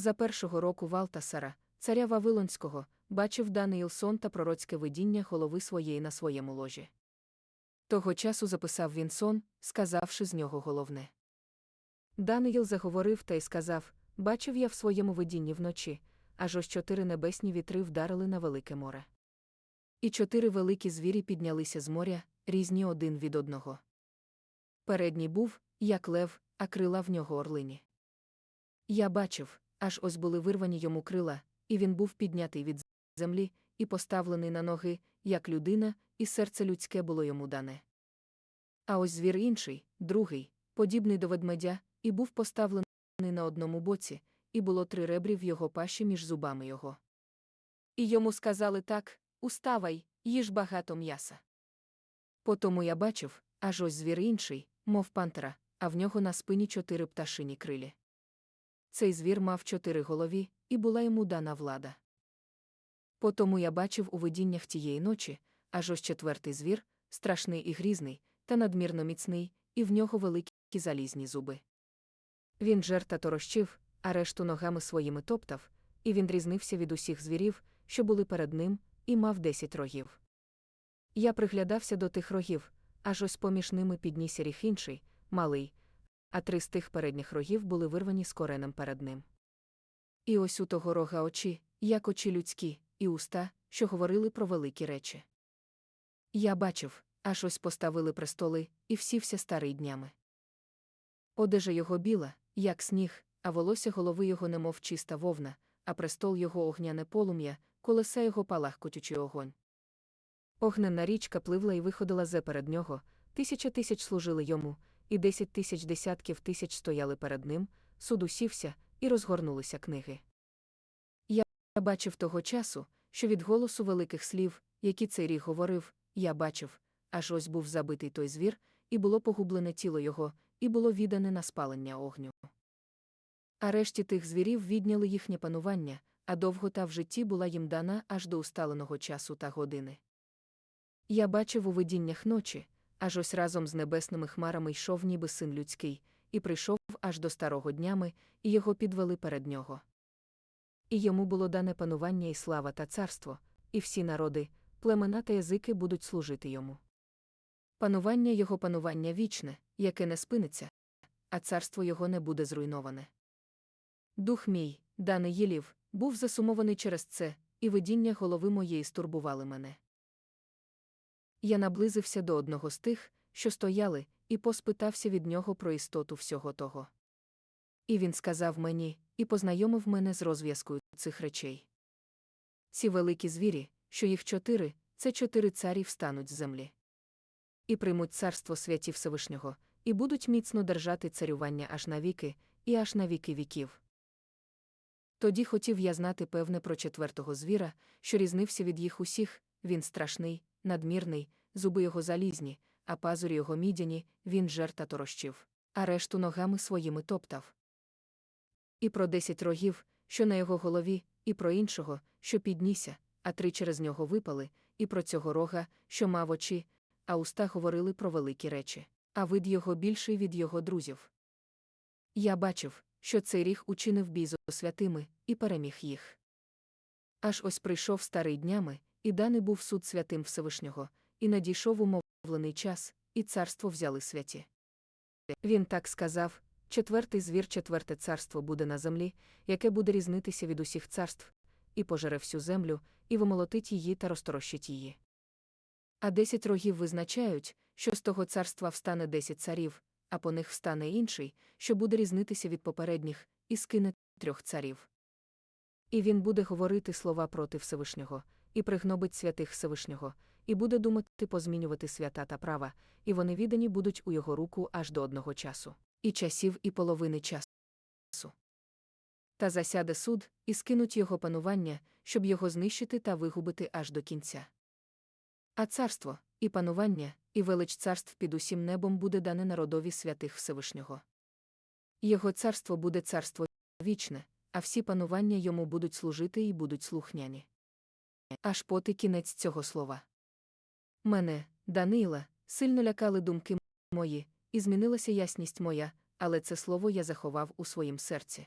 За першого року Валтасара, царя Вавилонського, бачив Даниїл сон та пророцьке видіння голови своєї на своєму ложі. Того часу записав він сон, сказавши з нього головне. Даниїл заговорив та й сказав: Бачив я в своєму видінні вночі, аж ось чотири небесні вітри вдарили на велике море. І чотири великі звірі піднялися з моря, різні один від одного. Передній був, як лев, а крила в нього орлині. Я бачив, аж ось були вирвані йому крила, і він був піднятий від землі, і поставлений на ноги, як людина, і серце людське було йому дане. А ось звір інший, другий, подібний до ведмедя, і був поставлений на одному боці, і було три ребрі в його пащі між зубами його. І йому сказали так уставай, їж багато м'яса. Потому я бачив, аж ось звір інший, мов пантера, а в нього на спині чотири пташині крилі. Цей звір мав чотири голові, і була йому дана влада. Потому я бачив у видіннях тієї ночі, аж ось четвертий звір, страшний і грізний, та надмірно міцний, і в нього великі залізні зуби. Він жерта торощив, а решту ногами своїми топтав, і він різнився від усіх звірів, що були перед ним, і мав десять рогів. Я приглядався до тих рогів, аж ось поміж ними піднісся ріг інший, малий, а три з тих передніх рогів були вирвані з коренем перед ним. І ось у того рога очі, як очі людські, і уста, що говорили про великі речі. Я бачив, аж ось поставили престоли, і всівся старий днями. Одежа його біла, як сніг, а волосся голови його немов чиста вовна, а престол його огняне полум'я, колеса його палах палахкотючий огонь. Огненна річка пливла і виходила зе перед нього, тисяча тисяч служили йому, і десять тисяч десятків тисяч стояли перед ним, суд усівся, і розгорнулися книги. Я бачив того часу, що від голосу великих слів, які цей ріг говорив, я бачив, аж ось був забитий той звір, і було погублене тіло його, і було віддане на спалення огню. А решті тих звірів відняли їхнє панування, а довгота в житті була їм дана аж до усталеного часу та години. Я бачив у видіннях ночі, аж ось разом з небесними хмарами йшов ніби син людський, і прийшов аж до старого днями, і його підвели перед нього. І йому було дане панування і слава та царство, і всі народи, племена та язики будуть служити йому. Панування його панування вічне, яке не спиниться, а царство його не буде зруйноване. Дух мій, даний Єлів, був засумований через це, і видіння голови моєї стурбували мене. Я наблизився до одного з тих, що стояли, і поспитався від нього про істоту всього того. І він сказав мені, і познайомив мене з розв'язкою цих речей. Ці великі звірі, що їх чотири, це чотири царі встануть з землі. І приймуть царство святів Всевишнього, і будуть міцно держати царювання аж навіки, і аж на віки віків. Тоді хотів я знати певне про четвертого звіра, що різнився від їх усіх, він страшний, надмірний, зуби його залізні, а пазурі його мідяні, він жерта торощив, а решту ногами своїми топтав. І про десять рогів, що на його голові, і про іншого, що піднісся, а три через нього випали, і про цього рога, що мав очі, а уста говорили про великі речі, а вид його більший від його друзів. Я бачив, що цей ріг учинив бій святими, і переміг їх. Аж ось прийшов старий днями, і даний був суд святим Всевишнього, і надійшов умовлений час, і царство взяли святі. Він так сказав четвертий звір, четверте царство буде на землі, яке буде різнитися від усіх царств, і пожере всю землю, і вимолотить її та розторощить її. А десять рогів визначають, що з того царства встане десять царів, а по них встане інший, що буде різнитися від попередніх, і скине трьох царів. І він буде говорити слова проти Всевишнього, і пригнобить святих Всевишнього, і буде думати позмінювати свята та права, і вони віддані будуть у його руку аж до одного часу, і часів, і половини часу. Та засяде суд, і скинуть його панування, щоб його знищити та вигубити аж до кінця. А царство, і панування, і велич царств під усім небом буде дане народові святих Всевишнього. Його царство буде царство вічне, а всі панування йому будуть служити і будуть слухняні. Аж поти кінець цього слова. Мене, Данила, сильно лякали думки мої, і змінилася ясність моя, але це слово я заховав у своїм серці.